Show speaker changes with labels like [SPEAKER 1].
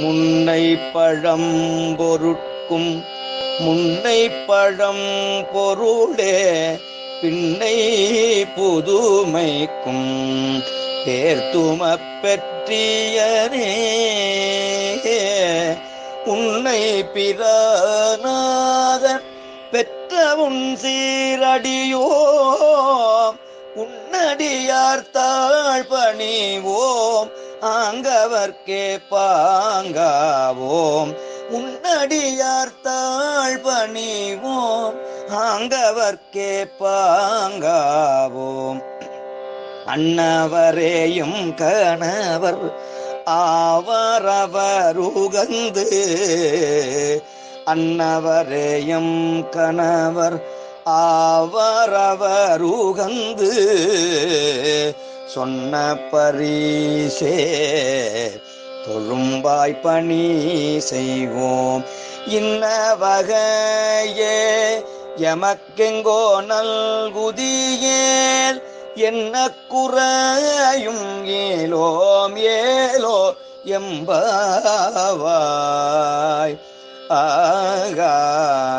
[SPEAKER 1] முன்னை பழம் பொருட்கும் முன்னை பழம் பொருளே பின்னை புதுமைக்கும் பேர்த்தும பெற்றியனே உன்னை பிரானாதன் பெற்ற உன் சீரடியோ உன்னடியார் தாழ் பணிவோ ஆங்கவர்க்கே பாங்காவோம் உன்னடியார் தாழ் பணிவோம். ஆங்கவர்க்கே பாங்காவோம் அன்னவரேயும் கணவர் ஆவரவருகந்து. அன்னவரேயும் கணவர் ஆவரவருகந்து. சொன்ன பரிசே தொழும்பாய் பணி செய்வோம். இன்ன வகையே எமக்கெங்கோ நல்குதியேல் என்ன குறையும் ஏலோம் ஏலோ எம்பாவாய். ஆகா.